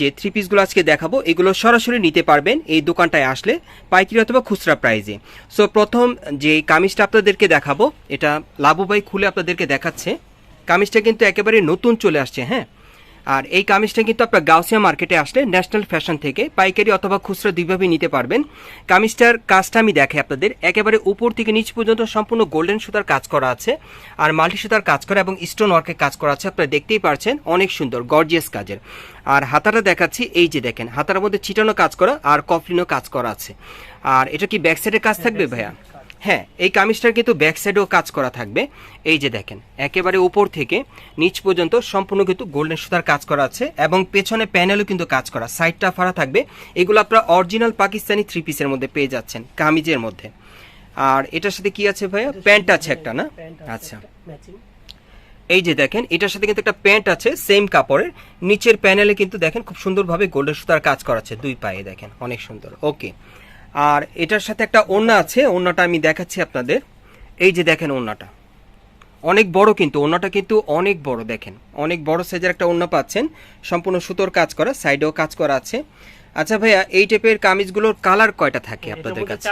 যে থ্রি পিসগুলো আজকে দেখাবো, এগুলো সরাসরি নিতে পারবেন এই দোকানটায় আসলে, পাইকারি অথবা খুচরা প্রাইজে সো প্রথম যে কামিজটা আপনাদেরকে দেখাবো, এটা লাবুবাই খুলে আপনাদেরকে দেখাচ্ছে। কামিজটা কিন্তু একেবারে নতুন চলে আসছে হ্যাঁ? আর এই কামিজটা কিন্তু আপনার গাউসিয়া মার্কেটে আসলে ন্যাশনাল ফ্যাশন থেকে পাইকারি অথবা খুচরা দুইভাবেই নিতে পারবেন। কামিজটার কাজটা আমি দেখাই আপনাদের। একেবারে উপর থেকে নিচ পর্যন্ত সম্পূর্ণ গোল্ডেন সুতার কাজ করা আছে আর মাল্টি সুতার কাজ করা এবং স্টোন ওয়ার্কের কাজ করা আছে। আপনারা দেখতেই পারছেন অনেক সুন্দর গর্জিয়াস কাজের। আর হাতাটা দেখাচ্ছি এই যে দেখেন হাতার মধ্যে ছিটানো কাজ করা আর কফলিনও কাজ করা আছে। আর এটা কি ব্যাক সাইডে কাজ থাকবে ভাইয়া? হ্যাঁ এই কামিজটার কিন্তু ব্যাক সাইডেও কাজ করা থাকবে। এই যে দেখেন একেবারে উপর থেকে নিচ পর্যন্ত সম্পূর্ণ কিন্তু গোল্ডেন সুতার কাজ করা আছে এবং পেছনে প্যানেলও কিন্তু কাজ করা সাইডটা ফাড়া থাকবে। এগুলো আপনারা অরিজিনাল পাকিস্তানি থ্রি পিসের মধ্যে পেয়ে যাচ্ছেন কামিজের মধ্যে। আর এটার সাথে কি আছে ভাইয়া? প্যান্ট আছে একটা না? আচ্ছা। এই যে দেখেন এটার সাথে কিন্তু একটা প্যান্ট আছে সেম কাপড়ের। নিচের প্যানেলে কিন্তু দেখেন খুব সুন্দরভাবে গোল্ডেন সুতার কাজ করা আছে দুই পায়ে দেখেন অনেক সুন্দর। ওকে আর এটার সাথে একটা ওড়না আছে, ওড়নাটা আমি দেখাচ্ছি আপনাদের। এই যে দেখেন ওড়নাটা। অনেক বড় কিন্তু, ওড়নাটা কিন্তু অনেক বড় দেখেন। অনেক বড় সাইজের একটা ওড়না পাচ্ছেন। সম্পূর্ণ সুতোর কাজ করা সাইডেও কাজ করা আছে। আচ্ছা ভাইয়া এই টাইপের কামিজগুলোর কালার কয়টা থাকে আপনাদের কাছে?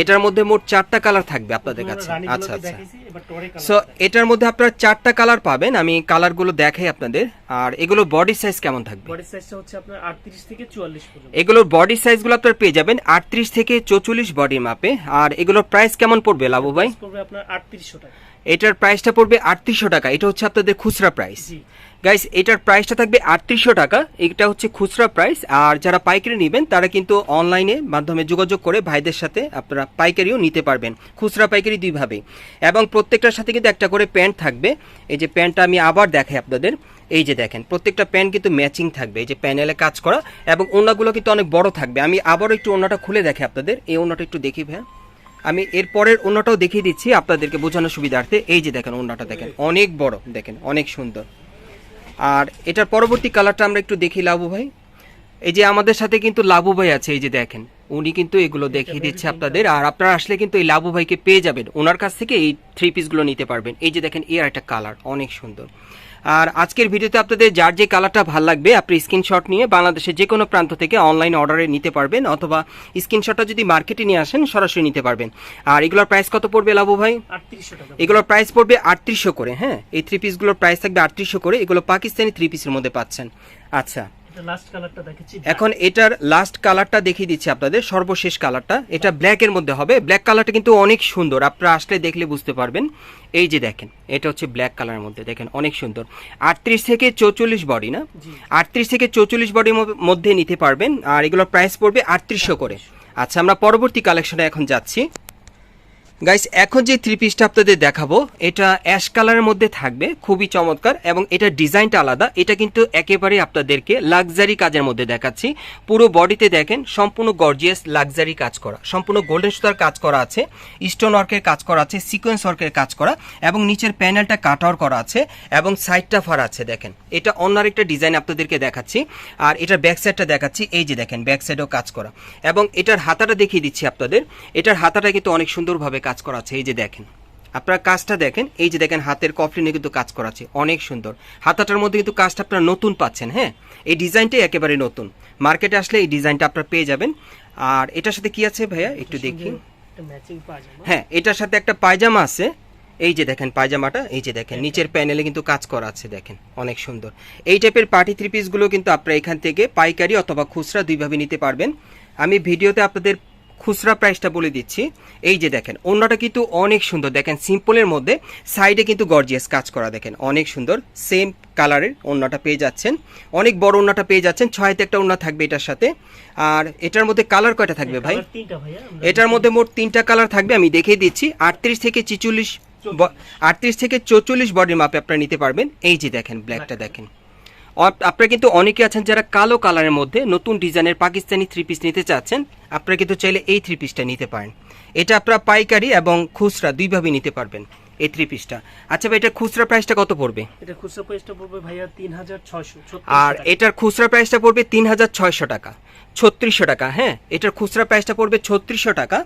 এটার মধ্যে মোট চারটা কালার থাকবে আপনাদের কাছে? আচ্ছা আচ্ছা। সো এটার মধ্যে আপনারা চারটা কালার পাবেন আমি কালারগুলো দেখাই আপনাদের। আর এগুলো বডি সাইজ কেমন থাকবে? বডি সাইজটা হচ্ছে আপনার 38 থেকে 44 পর্যন্ত। এগুলোর বডি সাইজগুলো আপনারা পেয়ে যাবেন আটত্রিশ থেকে চৌচল্লিশ বডি মাপে আর এগুলোর প্রাইস কেমন পড়বে লাবু ভাই? পড়বে আপনার 3800 টাকা। এটার প্রাইসটা পড়বে আটত্রিশশো টাকা। এটা হচ্ছে আপনাদের খুচরা প্রাইস গাইস এটার প্রাইসটা থাকবে আটত্রিশশো টাকা। এটা হচ্ছে খুচরা প্রাইস আর যারা পাইকারি নেবেন, তারা কিন্তু অনলাইনে মাধ্যমে যোগাযোগ করে ভাইদের সাথে আপনারা পাইকারিও নিতে পারবেন। খুচরা পাইকারি দুইভাবে এবং প্রত্যেকটার সাথে কিন্তু একটা করে প্যান্ট থাকবে। এই যে প্যান্টটা আমি আবার দেখাই আপনাদের। এই যে দেখেন, প্রত্যেকটা প্যান্ট কিন্তু ম্যাচিং থাকবে। এই যে প্যানেলে কাজ করা। এবং ওনাগুলো কিন্তু অনেক বড় থাকবে। আমি আবারও একটু ওনাটা খুলে দেখে আপনাদের। এই ওনাটা একটু দেখি ভাইয়া। আমি এর পরের দেখিয়ে দিচ্ছি আপনাদেরকে বোঝানোর সুবিধার্থে। এই যে দেখেন ওনাটা দেখেন। অনেক বড়। দেখেন, অনেক সুন্দর। আর এটার পরবর্তী কালারটা আমরা একটু দেখি লাভু ভাই। এই যে আমাদের সাথে কিন্তু লাভু ভাই আছে এই যে দেখেন উনি কিন্তু এগুলো দেখিয়ে দিচ্ছে আপনাদের। আর আপনারা আসলে কিন্তু এই লাভু ভাইকে পেয়ে যাবেন। ওনার কাছ থেকে এই থ্রি পিসগুলো নিতে পারবেন। এই যে দেখেন এর একটা কালার অনেক সুন্দর। আর আজকের ভিডিওতে আপনাদের যার যে কালারটা ভালো লাগবে আপনি স্ক্রিনশট নিয়ে বাংলাদেশের যে কোনো প্রান্ত থেকে অনলাইন অর্ডারে নিতে পারবেন অথবা স্ক্রিনশটটা যদি মার্কেটে নিয়ে আসেন সরাসরি নিতে পারবেন। আর এগুলোর প্রাইস কত পড়বে লাভ ভাই? 3800 এগুলোর প্রাইস পড়বে আটত্রিশশো করে হ্যাঁ? এই থ্রি পিসগুলোর প্রাইস থাকবে আটত্রিশশো করে এগুলো পাকিস্তানি থ্রি পিসের মধ্যে পাচ্ছেন। আচ্ছা লাস্ট কালারটা দেখাচ্ছি এখন এটার লাস্ট কালারটা দেখিয়ে দিচ্ছি আপনাদের সর্বশেষ কালারটা এটা ব্ল্যাকের মধ্যে হবে। ব্ল্যাক কালারটা কিন্তু অনেক সুন্দর। আপনারা আসলে দেখলে বুঝতে পারবেন। এই যে দেখেন এটা হচ্ছে ব্ল্যাক কালারের মধ্যে। দেখেন অনেক সুন্দর। আটত্রিশ থেকে চৌচল্লিশ বডি না? আটত্রিশ থেকে চৌচল্লিশ বডির মধ্যে নিতে পারবেন। আর এগুলোর প্রাইস পড়বে আটত্রিশশো করে। আচ্ছা আমরা পরবর্তী কালেকশনে এখন যাচ্ছি। গাইস এখন যে থ্রি পিসটা আপনাদের দেখাবো, এটা অ্যাশ কালারের মধ্যে থাকবে, খুবই চমৎকার, এবং এটা ডিজাইনটা আলাদা। এটা কিন্তু একেবারে আপনাদেরকে লাক্সারি কাজের মধ্যে দেখাচ্ছি। পুরো বডিতে দেখেন, সম্পূর্ণ গর্জিয়াস লাক্সারি কাজ করা, সম্পূর্ণ গোল্ডেন সুতার কাজ করা আছে স্টোন ওয়ার্কের কাজ করা আছে সিকোয়েন্স ওয়ার্কের কাজ করা, এবং নিচের প্যানেলটা কাট করা আছে, এবং সাইডটা ফার আছে, দেখেন। এটা অন্য একটা ডিজাইন আপনাদেরকে দেখাচ্ছি, আর এটার ব্যাক সাইডটা দেখাচ্ছি, এই যে দেখেন ব্যাক সাইডেও কাজ করা। এবং এটার হাতাটা দেখিয়ে দিচ্ছি আপনাদের, এটার হাতাটা কিন্তু অনেক সুন্দরভাবে কাজ করা আছে এই যে দেখেন। আপনারা কাজটা দেখেন এই যে দেখেন হাতের কফলিনে কিন্তু কাজ করা আছে অনেক সুন্দর। হাতাটার মধ্যে কিন্তু কাজটা আপনারা নতুন পাচ্ছেন হ্যাঁ? এই ডিজাইনটাই একেবারে নতুন। মার্কেটে আসলে এই ডিজাইনটা আপনারা পেয়ে যাবেন। আর এটার সাথে কি আছে ভাইয়া? একটু দেখি। হ্যাঁ এটার সাথে একটা পায়জামা আছে। এই যে দেখেন পায়জামাটা এই যে দেখেন নিচের প্যানেলে কিন্তু কাজ করা আছে দেখেন অনেক সুন্দর। এই টাইপের পার্টি থ্রি পিসগুলো কিন্তু আপনারা এখান থেকে পাইকারি অথবা খুচরা দুইভাবে নিতে পারবেন। আমি ভিডিওতে আপনাদের খুচরা প্রাইসটা বলে দিচ্ছি। এই যে দেখেন অন্যটা কিন্তু অনেক সুন্দর। দেখেন সিম্পলের মধ্যে সাইডে কিন্তু গর্জিয়াস কাজ করা দেখেন অনেক সুন্দর। সেম কালারের ওড়নাটা পেয়ে যাচ্ছেন। অনেক বড় ওড়নাটা পেয়ে যাচ্ছেন। ছয়তে একটা ওড়না থাকবে এটার সাথে। আর এটার মধ্যে কালার কয়টা থাকবে ভাই? আমরা এটার মধ্যে মোট তিনটা কালার থাকবে আমি দেখিয়ে দিচ্ছি। আটত্রিশ থেকে চিচল্লিশ। আটত্রিশ থেকে চৌচল্লিশ বডির মাপে আপনারা নিতে পারবেন। এই যে দেখেন ব্ল্যাকটা দেখেন। আপনারা কিন্তু অনেকে আছেন যারা কালো কালারের মধ্যে নতুন ডিজাইনের পাকিস্তানি থ্রি পিস নিতে চাচ্ছেন। আপনারা কিন্তু চাইলে এই থ্রি পিসটা নিতে পারেন। এটা আপনারা পাইকারি এবং খুচরা দুইভাবে নিতে পারবেন। এই থ্রি পিসটা আচ্ছা ভাই এটার খুচরা প্রাইসটা কত পড়বে? এটা খুচরা প্রাইসটা পড়বে ভাইয়া 3600 আর এটার খুচরা প্রাইসটা পড়বে তিন হাজার ছয়শো টাকা ছত্রিশশো টাকা হ্যাঁ? এটার খুচরা প্রাইসটা পড়বে ছত্রিশশো টাকা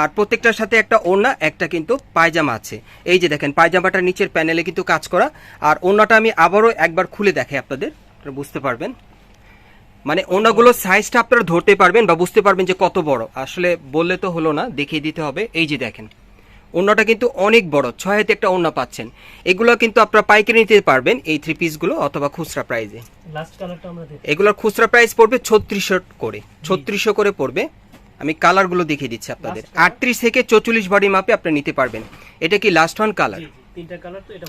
আর প্রত্যেকটার সাথে একটা ওড়না একটা কিন্তু পায়জামা আছে। এই যে দেখেন পায়জামাটার নিচের প্যানেলে কিন্তু কাজ করা। আর ওড়নাটা আমি আবারও একবার খুলে দেখাই আপনাদের বুঝতে পারবেন। মানে ওনাগুলো সাইজটা আপনারা ধরতে পারবেন বা বুঝতে পারবেন যে কত বড়। আসলে বললে তো হলো না দেখিয়ে দিতে হবে। এই যে দেখেন ওনাটা কিন্তু অনেক বড় ছয় হাতে একটা ওনা পাচ্ছেন। এগুলো কিন্তু আপনারা পাইকারি নিতে পারবেন এই থ্রি পিসগুলো অথবা খুচরা প্রাইজে এগুলোর খুচরা প্রাইস পড়বে ছত্রিশশো করে ছত্রিশশো করে পড়বে। আমি কালারগুলো দেখিয়ে দিচ্ছি আপনাদের। আটত্রিশ থেকে চৌচল্লিশ বডি মাপে আপনি নিতে পারবেন। এটা কি লাস্ট ওয়ান কালার জি জি তিনটা কালার তো এটা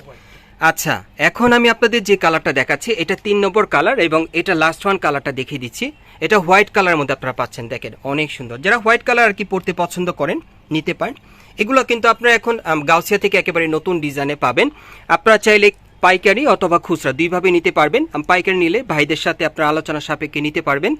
আচ্ছা এখন আমি আপনাদের যে কালারটা দেখাচ্ছি এটা তিন নম্বর কালার এবং এটা লাস্ট ওয়ান কালারটা দেখিয়ে দিচ্ছি। এটা হোয়াইট কালারের মধ্যে আপনারা পাচ্ছেন দেখেন অনেক সুন্দর। যারা হোয়াইট কালার আর কি পড়তে পছন্দ করেন নিতে পারেন। এগুলো কিন্তু আপনারা এখন গাউসিয়া থেকে একেবারে নতুন ডিজাইনে পাবেন। আপনারা চাইলে পাইকারি অথবা খুচরা দুইভাবে নিতে পারবেন। পাইকারি নিলে ভাইদের সাথে আপনারা আলোচনা সাপেক্ষে নিতে পারবেন।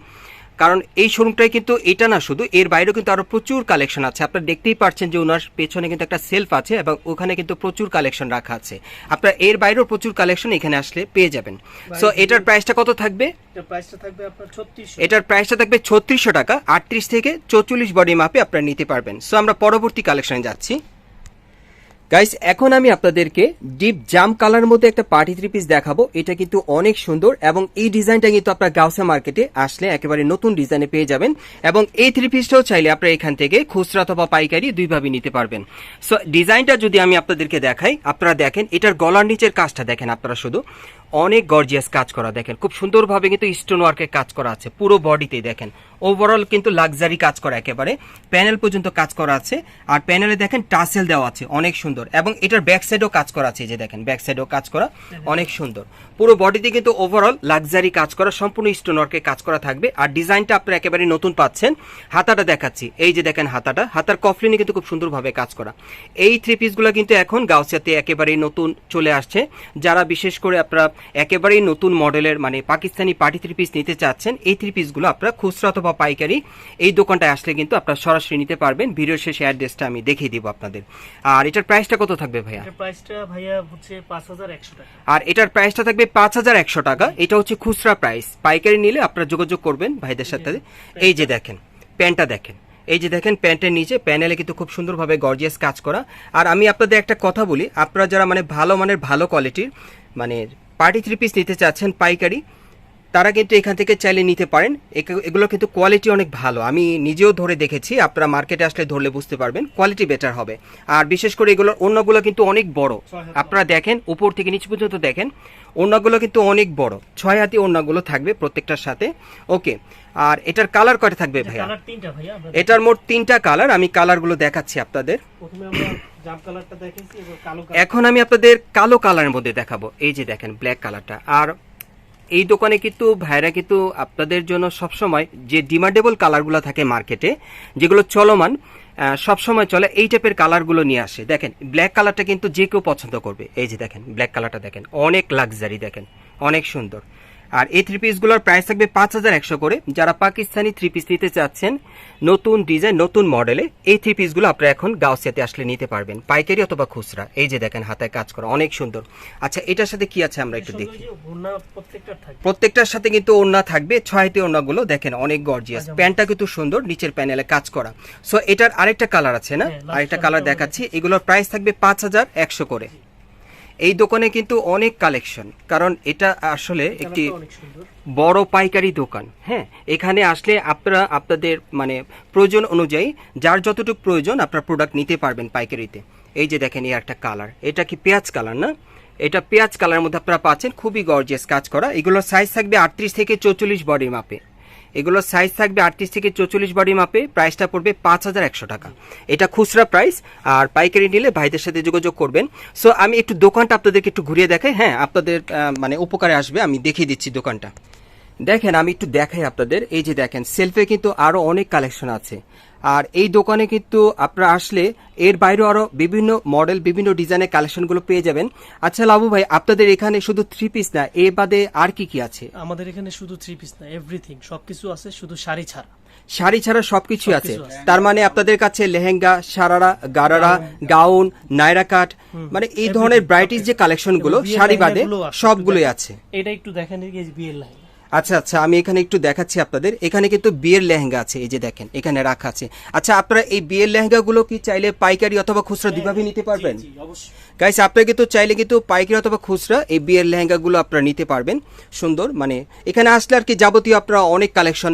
কারণ এই শোরুমটায় কিন্তু এটা না শুধু এর বাইরেও কিন্তু আরও প্রচুর কালেকশন আছে। আপনারা দেখতেই পাচ্ছেন যে ওনার পেছনে কিন্তু একটা সেলফ আছে এবং ওখানে কিন্তু প্রচুর কালেকশন রাখা আছে। আপনারা এর বাইরেও প্রচুর কালেকশন এখানে আসলে পেয়ে যাবেন। সো এটার প্রাইসটা কত থাকবে? এটার প্রাইসটা থাকবে ছত্রিশশো। টাকা আটত্রিশ থেকে চৌচল্লিশ বডি মাপে আপনারা নিতে পারবেন। সো আমরা পরবর্তী কালেকশনে যাচ্ছি। গাইস এখন আমি আপনাদেরকে ডিপ জাম কালার মধ্যে একটা পার্টি থ্রি পিস দেখাবো। এটা কিন্তু অনেক সুন্দর এবং এই ডিজাইনটা কিন্তু আপনার গাউসা মার্কেটে আসলে একেবারে নতুন ডিজাইনে পেয়ে যাবেন এবং এই থ্রি পিসটাও চাইলে আপনারা এখান থেকে খুচরা অথবা পাইকারি দুইভাবে নিতে পারবেন। সো ডিজাইনটা যদি আমি আপনাদেরকে দেখাই, আপনারা দেখেন, এটার গলার নিচের কাজটা দেখেন আপনারা শুধু। অনেক গর্জিয়াস কাজ করা, দেখেন। খুব সুন্দরভাবে কিন্তু স্টোন ওয়ার্কের কাজ করা আছে, পুরো বডিতেই দেখেন। ওভারঅল কিন্তু লাক্সারি কাজ করা একেবারে। প্যানেল পর্যন্ত কাজ করা আছে, আর প্যানেলে দেখেন টাসেল দেওয়া আছে, অনেক সুন্দর। এবং এটার ব্যাক সাইডও কাজ করা আছে যে দেখেন ব্যাক সাইডও কাজ করা, অনেক সুন্দর। পুরো বডিতে কিন্তু ওভারঅল লাক্সারি কাজ করা, সম্পূর্ণ স্টোন ওয়ার্কের কাজ করা থাকবে। আর ডিজাইনটা আপনারা একেবারে নতুন পাচ্ছেন। হাতাটা দেখাচ্ছি, এই যে দেখেন হাতাটা, হাতার কফলিনে কিন্তু খুব সুন্দরভাবে কাজ করা। এই থ্রি পিসগুলো কিন্তু এখন গাউসিয়াতে একেবারেই নতুন চলে আসছে। যারা বিশেষ করে আপনারা একেবারেই নতুন মডেলের মানে পাকিস্তানি পার্টি থ্রি পিস নিতে চাচ্ছেন। এই থ্রি পিসগুলো আপনারা খুচরা অথবা পাইকারি এই দোকানটায় আসলে কিন্তু আপনারা সরাসরি নিতে পারবেন। ভিডিওর শেষে অ্যাড্রেসটা আমি দেখিয়ে দিব আপনাদের। আর এটার প্রাইসটা কত থাকবে ভাইয়া? প্রাইসটা ভাইয়া হচ্ছে পাঁচ হাজার একশো টাকা। আর এটার প্রাইসটা থাকবে পাঁচ হাজার একশো টাকা। এটা হচ্ছে খুচরা প্রাইস পাইকারি নিলে আপনারা যোগাযোগ করবেন ভাইদের সাথে। এই যে দেখেন প্যান্টটা দেখেন। এই যে দেখেন প্যান্টের নিচে প্যানেলে কিন্তু খুব সুন্দরভাবে গর্জিয়াস কাজ করা। আর আমি আপনাদের একটা কথা বলি আপনারা যারা মানে ভালো মানের ভালো কোয়ালিটির মানে পার্টি থ্রি পিস নিতে চাচ্ছেন পাইকারি তারা কিন্তু এখান থেকে চাইলে নিতে পারেন। এগুলো কিন্তু কোয়ালিটি অনেক ভালো। আমি নিজেও ধরে দেখেছি আপনারা মার্কেটে আসলে ধরলে বুঝতে পারবেন কোয়ালিটি বেটার হবে। আর বিশেষ করে এগুলোর অন্যগুলো কিন্তু অনেক বড়। আপনারা দেখেন উপর থেকে নিচ পর্যন্ত দেখেন অন্যগুলো কিন্তু অনেক বড়। ছয় হাতি অন্যগুলো থাকবে প্রত্যেকটার সাথে। ওকে আর এটার কালার কয়টা থাকবে ভাইয়া? এটার মোট তিনটা কালার আমি কালারগুলো দেখাচ্ছি আপনাদের। প্রথমে আমরা এখন আমি আপনাদের কালো কালারের মধ্যে দেখাবো। এই যে দেখেন ব্ল্যাক কালারটা। আর এই দোকানে কিন্তু ভাইরা কিন্তু আপনাদের জন্য সবসময় যে ডিমান্ডেবল কালারগুলো থাকে মার্কেটে যেগুলো চলমান সবসময় চলে এই টাইপের কালারগুলো নিয়ে আসে। দেখেন ব্ল্যাক কালারটা কিন্তু যে কেউ পছন্দ করবে। এই যে দেখেন ব্ল্যাক কালারটা দেখেন, অনেক লাক্সারি দেখেন, অনেক সুন্দর। আর এই থ্রি পিসগুলোর প্রাইস থাকবে পাঁচ হাজার একশো করে। যারা পাকিস্তানি থ্রি পিস নিতে চাচ্ছেন নতুন ডিজাইন নতুন মডেলে এই থ্রি পিসগুলো আপনারা এখন গাউসিয়াতে আসলে নিতে পারবেন। পাইকারি অথবা খুচরা। এই যে দেখেন হাতায় কাজ করা অনেক সুন্দর। আচ্ছা এটার সাথে কি আছে আমরা একটু দেখি। প্রত্যেকটার সাথে কিন্তু ওড়না থাকবে ছয়টি ওড়নাগুলো দেখেন অনেক গর্জিয়াস আচ্ছা। প্যান্টটা কিন্তু সুন্দর নিচের প্যানেলে কাজ করা। সো এটার আরেকটা কালার আছে না? হ্যাঁ, আরেকটা কালার দেখাচ্ছি। এগুলোর প্রাইস থাকবে পাঁচ হাজার একশো করে। এই দোকানে কিন্তু অনেক কালেকশন কারণ এটা আসলে একটি বড় পাইকারি দোকান হ্যাঁ? এখানে আসলে আপনারা আপনাদের মানে প্রয়োজন অনুযায়ী যার যতটুকু প্রয়োজন আপনার প্রোডাক্ট নিতে পারবেন পাইকারিতে। এই যে দেখেন এই একটা কালার এটা কি পেঁয়াজ কালার না? এটা পেঁয়াজ কালারের মধ্যে আপনারা পাচ্ছেন খুবই গর্জিয়াস কাজ করা। এগুলোর সাইজ থাকবে আটত্রিশ থেকে চৌচল্লিশ বডি মাপে এগুলোর সাইজ থাকবে আটত্রিশ থেকে চৌচল্লিশ বডি মাপে প্রাইসটা পড়বে পাঁচ হাজার একশো টাকা। এটা খুচরা প্রাইস আর পাইকারি নিলে ভাইদের সাথে যোগাযোগ করবেন। সো আমি একটু দোকানটা আপনাদেরকে একটু ঘুরিয়ে দেখাই। হ্যাঁ আপনাদের মানে উপকারে আসবে, আমি দেখিয়ে দিচ্ছি দোকানটা। দেখেন, আমি একটু দেখাই আপনাদের। এই যে দেখেন সেলফে কিন্তু আরও অনেক কালেকশন আছে। আর এই দোকানে কিন্তু আপনারা আসলে এর বাইরেও আরও বিভিন্ন মডেল বিভিন্ন ডিজাইনের কালেকশনগুলো পেয়ে যাবেন। আচ্ছা লাবু ভাই আপনাদের এখানে শুধু থ্রি পিস না এ বাদে আর কি কি আছে? আমাদের এখানে শুধু থ্রি পিস না এভরিথিং সবকিছু আছে শুধু শাড়ি ছাড়া। শাড়ি ছাড়া সবকিছু আছে। তার মানে আপনাদের কাছে লেহেঙ্গা সারারা গারারা গাউন নাইরা কাট মানে এই ধরনের ব্রাইটিস যে কালেকশনগুলো শাড়ি বাদে সবগুলোই আছে। এটা একটু দেখেন বিয়ের লাইন আচ্ছা আচ্ছা আমি এখানে একটু দেখাচ্ছি আপনাদের। এখানে কিন্তু বিয়ের লেহেঙ্গা আছে এই যে দেখেন এখানে রাখা আছে। আচ্ছা আপনারা এই বিয়ের লেহেঙ্গাগুলো কি চাইলে পাইকারি অথবা খুচরা দুইভাবে নিতে পারবেন? জি, জি, অবশ্যই। গাইস আপনারা কিন্তু চাইলে কিন্তু পাইকারি অথবা খুচরা এই বিয়ের লেহেঙ্গাগুলো আপনারা নিতে পারবেন। সুন্দর মানে এখানে আসলে আর কি যাবতীয় আপনারা অনেক কালেকশন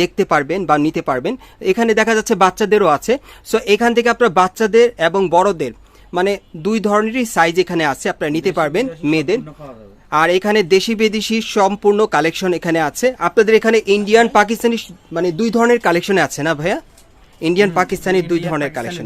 দেখতে পারবেন বা নিতে পারবেন। এখানে দেখা যাচ্ছে বাচ্চাদেরও আছে। সো এখান থেকে আপনারা বাচ্চাদের এবং বড়দের মানে দুই ধরনেরই সাইজ এখানে আছে আপনারা নিতে পারবেন মেয়েদের। আর এখানে দেশি বিদেশি সম্পূর্ণ কালেকশন এখানে আছে। আপনাদের এখানে ইন্ডিয়ান পাকিস্তানি মানে দুই ধরনের কালেকশনে আছে না ভাইয়া? ইন্ডিয়ান পাকিস্তানি দুই ধরনের কালেকশন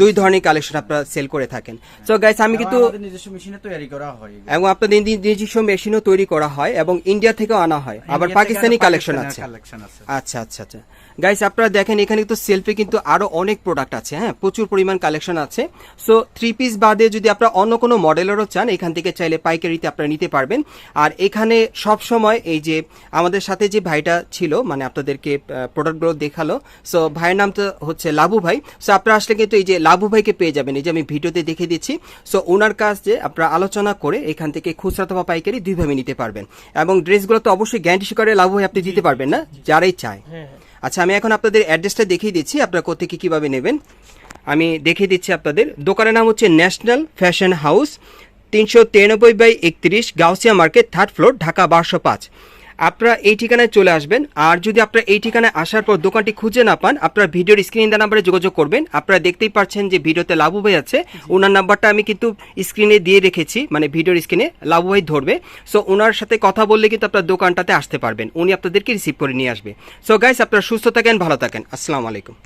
দুই ধরনের কালেকশন আপনারা সেল করে থাকেন। তো গাইস আমি কিন্তু নিজস্ব মেশিনে তৈরি করা হয়। এবং আপনাদের নিজস্ব মেশিনও তৈরি করা হয় এবং ইন্ডিয়া থেকেও আনা হয়। আবার পাকিস্তানি কালেকশন আছে। আছে। আচ্ছা আচ্ছা আচ্ছা। গাইস আপনারা দেখেন এখানে কিন্তু সেলফে কিন্তু আরও অনেক প্রোডাক্ট আছে হ্যাঁ? প্রচুর পরিমাণ কালেকশন আছে। সো থ্রি পিস বাদে যদি আপনারা অন্য কোনো মডেলেরও চান এখান থেকে চাইলে পাইকারিতে আপনারা নিতে পারবেন। আর এখানে সব সময় এই যে আমাদের সাথে যে ভাইটা ছিল মানে আপনাদেরকে প্রোডাক্টগুলো দেখাল। সো ভাইয়ের নাম তো হচ্ছে লাবু ভাই। সো আপনারা আসলে কিন্তু এই যে লাবু ভাইকে পেয়ে যাবেন এই যে আমি ভিডিওতে দেখে দিচ্ছি। সো ওনার কাছ যে আপনারা আলোচনা করে এখান থেকে খুচরা অথবা পাইকারি দুইভাবে নিতে পারবেন। এবং ড্রেসগুলো তো অবশ্যই গ্যারান্টি সহকারে লাবু ভাই আপনি দিতে পারবেন না যারাই চায়। হ্যাঁ হ্যাঁ। আচ্ছা আমি এখন আপনাদের অ্যাড্রেসটা দেখিয়ে দিচ্ছি আপনারা কোথেকে কীভাবে নেবেন। আমি দেখিয়ে দিচ্ছি আপনাদের। দোকানের নাম হচ্ছে ন্যাশনাল ফ্যাশন হাউস তিনশো তিরানব্বই বাই একত্রিশ Gausia market third floor Dhaka বারোশো পাঁচ। আপনারা এই ঠিকানায় চলে আসবেন। আর যদি আপনারা এই ঠিকানায় আসার পর দোকানটি খুঁজে না পান আপনার ভিডিওর স্ক্রিন দেওয়া নাম্বারে যোগাযোগ করবেন। আপনারা দেখতেই পাচ্ছেন যে ভিডিওতে লাভু ভাই আছে। ওনার নাম্বারটা আমি কিন্তু স্ক্রিনে দিয়ে রেখেছি মানে ভিডিওর স্ক্রিনে লাভু ভাই ধরবে। সো ওনার সাথে কথা বললে কিন্তু আপনার দোকানটাতে আসতে পারবেন। উনি আপনাদেরকে রিসিভ করে নিয়ে আসবে। সো গাইস আপনারা সুস্থ থাকেন ভালো থাকেন। আসসালামু আলাইকুম।